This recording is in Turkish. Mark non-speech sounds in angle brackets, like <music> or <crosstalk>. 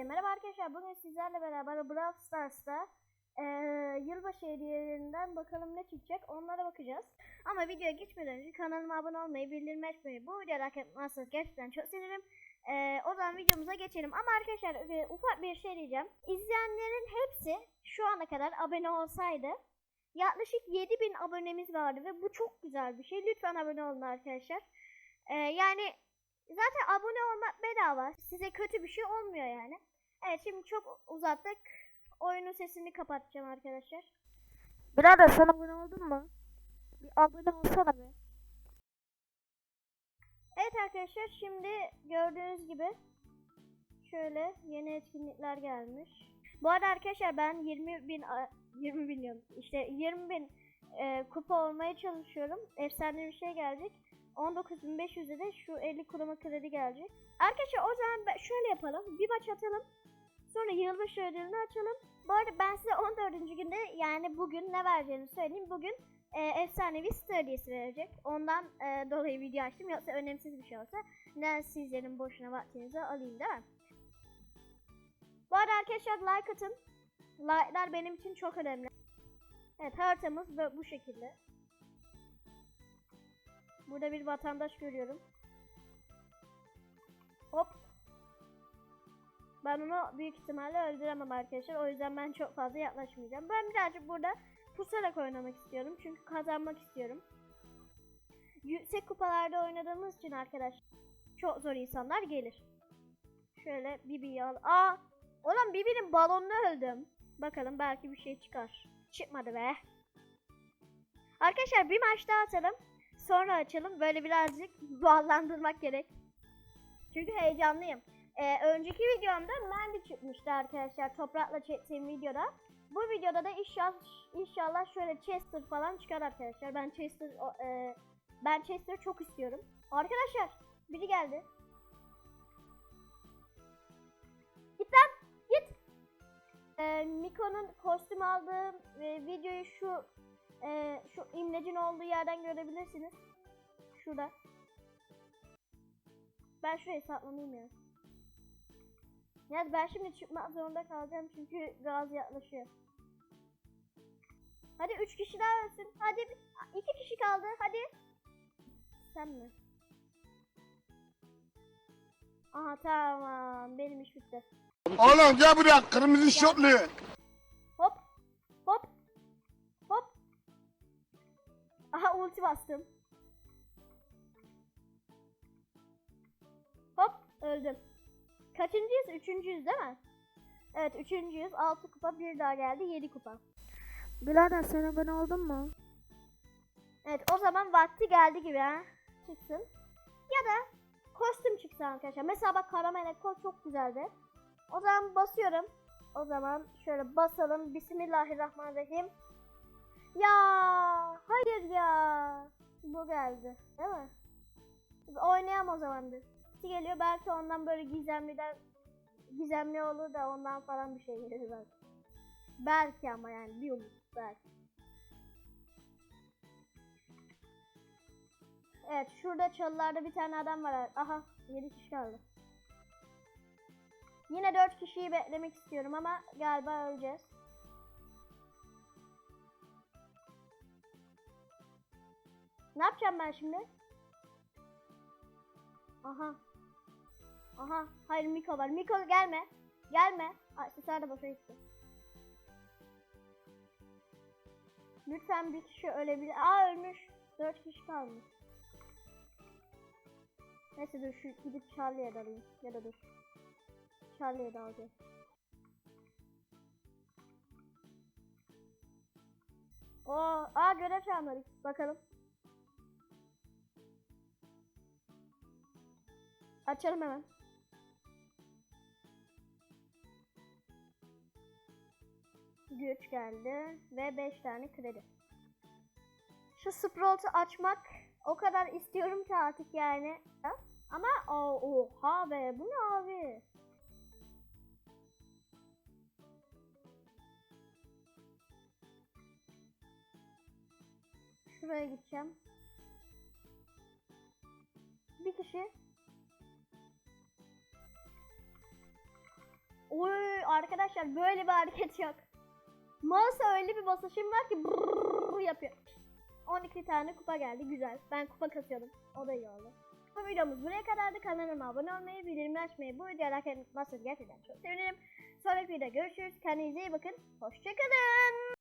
Hepinize merhaba arkadaşlar. Bugün sizlerle beraber Brawl Stars'ta eee yılbaşı hediyelerinden bakalım ne çıkacak onlara bakacağız. Ama videoya geçmeden önce kanalıma abone olmayı, bildirim açmayı, bu videoyu like etmezseniz gerçekten çok sevinirim. Eee, o zaman videomuza geçelim. Ama arkadaşlar e, ufak bir şey diyeceğim. İzleyenlerin hepsi şu ana kadar abone olsaydı yaklaşık 7000 abonemiz vardı ve bu çok güzel bir şey. Lütfen abone olun arkadaşlar. Eee, yani Zaten abone olmak bedava. Size kötü bir şey olmuyor yani. Evet şimdi çok uzattık. Oyunun sesini kapatacağım arkadaşlar. Birader sen abone oldun mu? Bir abone olsana be. Evet arkadaşlar şimdi gördüğünüz gibi şöyle yeni etkinlikler gelmiş. Bu arada arkadaşlar ben 20 bin a- 20 milyon işte 20 bin e, kupa olmaya çalışıyorum. Efsane bir şey gelecek. 19.500'e de şu 50 kuruma kredi gelecek. Arkadaşlar o zaman şöyle yapalım. Bir maç atalım. Sonra yılbaşı ödülünü açalım. Bu arada ben size 14. günde yani bugün ne vereceğini söyleyeyim. Bugün e, efsanevi hediyesi verecek. Ondan e, dolayı video açtım. Yoksa önemsiz bir şey olsa ne sizlerin boşuna vaktinizi alayım değil mi? Bu arada arkadaşlar like atın. Like'lar benim için çok önemli. Evet haritamız bu şekilde. Burada bir vatandaş görüyorum. Hop. Ben onu büyük ihtimalle öldüremem arkadaşlar. O yüzden ben çok fazla yaklaşmayacağım. Ben birazcık burada pusarak oynamak istiyorum. Çünkü kazanmak istiyorum. Yüksek kupalarda oynadığımız için arkadaş çok zor insanlar gelir. Şöyle Bibi'yi al. Aa! Oğlum Bibi'nin balonunu öldüm. Bakalım belki bir şey çıkar. Çıkmadı be. Arkadaşlar bir maç daha atalım. Sonra açalım. Böyle birazcık <laughs> bağlandırmak gerek. Çünkü heyecanlıyım. Ee, önceki videomda Mandy çıkmıştı arkadaşlar. Toprakla çektiğim videoda. Bu videoda da inşallah, inşallah şöyle Chester falan çıkar arkadaşlar. Ben Chester e, ben Chester çok istiyorum. Arkadaşlar biri geldi. Git lan git. Ee, Miko'nun kostüm aldığım e, şu e, şu imlecin olduğu yerden görebilirsiniz. Şurada. Ben şuraya saklanayım ya. Yani ben şimdi çıkmak zorunda kalacağım çünkü gaz yaklaşıyor. Hadi üç kişi daha ölsün. Hadi iki kişi kaldı. Hadi. Sen mi? Aha tamam. Benim iş bitti. Oğlum gel buraya kırmızı şortlu. Ulti bastım. Hop öldüm. Kaçıncıyız? Üçüncüyüz değil mi? Evet üçüncüyüz. Altı kupa bir daha geldi. Yedi kupa. Birader sen abone oldun mu? Evet o zaman vakti geldi gibi ha. Çıksın. Ya da kostüm çıksın arkadaşlar. Mesela bak kara melek kol çok güzeldi. O zaman basıyorum. O zaman şöyle basalım. Bismillahirrahmanirrahim. Ya hayır ya. Bu geldi. Değil mi? Oynayalım o zaman bir. Bir geliyor belki ondan böyle gizemliden gizemli olur da ondan falan bir şey gelir belki. Belki ama yani bir umut belki. Evet şurada çalılarda bir tane adam var. Aha 7 kişi kaldı. Yine 4 kişiyi beklemek istiyorum ama galiba öleceğiz. Ne yapacağım ben şimdi? Aha. Aha. Hayır Miko var. Miko gelme. Gelme. Aksesuar da boşa gitti. Lütfen bir kişi ölebilir. Aa ölmüş. 4 kişi kalmış. Neyse dur şu gidip Charlie'ye de alayım. Ya da dur. Charlie'ye de alacağım. Oo, aa görev çağırmadık. Bakalım. Açalım hemen. Güç geldi ve 5 tane kredi. Şu Sprout'u açmak o kadar istiyorum ki artık yani. Ama o oha be bu ne abi? Şuraya gideceğim. Bir kişi. Arkadaşlar böyle bir hareket yok. Mouse'a öyle bir basışım var ki yapıyor. 12 tane kupa geldi güzel. Ben kupa kasıyordum. O da iyi oldu. Bu videomuz buraya kadardı. Kanalıma abone olmayı, bildirimleri açmayı, bu videoya like unutmazsanız gerçekten çok sevinirim. Sonraki videoda görüşürüz. Kendinize iyi bakın. Hoşçakalın.